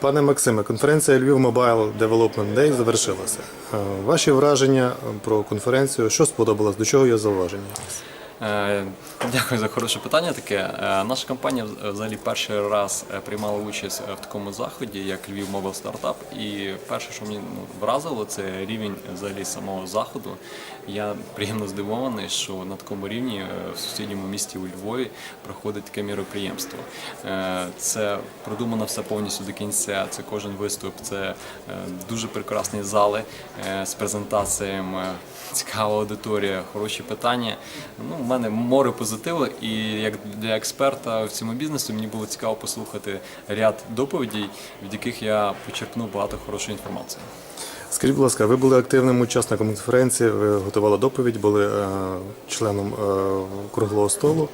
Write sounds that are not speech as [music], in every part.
Пане Максиме, конференція Львів Mobile Development Day завершилася. Е, Ваші враження про конференцію, що сподобалось, до чого є зауваження? Е, Дякую за хороше питання. Таке Е, наша компанія вз- взагалі перший раз е, приймала участь в такому заході, як Львів Mobile Startup. І перше, що мені ну, вразило, це рівень взагалі самого заходу. Я приємно здивований, що на такому рівні в сусідньому місті у Львові проходить таке міроприємство. Це продумано все повністю до кінця. Це кожен виступ, це дуже прекрасні зали з презентаціями. Цікава аудиторія, хороші питання. Ну, у мене море позитиву, і як для експерта в цьому бізнесу мені було цікаво послухати ряд доповідей, від яких я почерпнув багато хорошої інформації. Скажіть, будь ласка, ви були активним учасником конференції, ви готували доповідь, були е, членом е, круглого столу.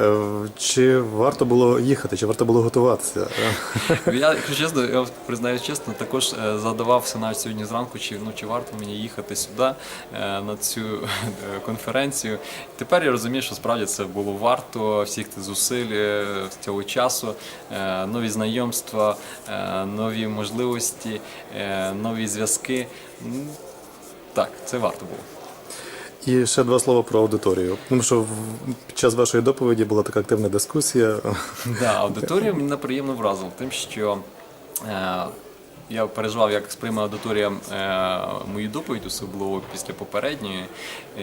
Е, Чи варто було їхати, чи варто було готуватися? [laughs] Я, якщо чесно, я признаю чесно, також е, задавався навіть сьогодні зранку, чи ну чи варто мені їхати сюди е, на цю конференцію. Тепер я розумію, що справді це було варто всіх тих зусиль е, цього часу, нові знайомства, нові можливості, нові зв'язки. Так, це варто було. І ще два слова про аудиторію. Тому що під час вашої доповіді була така активна дискусія. Да, аудиторія мене приємно вразила тим, що е, я переживав, як сприйме аудиторія е, мою доповідь, особливо після попередньої.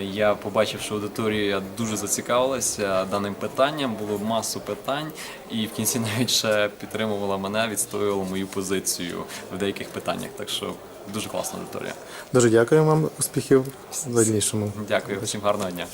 Я побачив, що аудиторія дуже зацікавилася даним питанням, було масу питань, і в кінці навіть ще підтримувала мене, відстоювала мою позицію в деяких питаннях. Так що дуже класна аудиторія. Дуже дякую вам, успіхів в дальнішому. Дякую, всім гарного дня.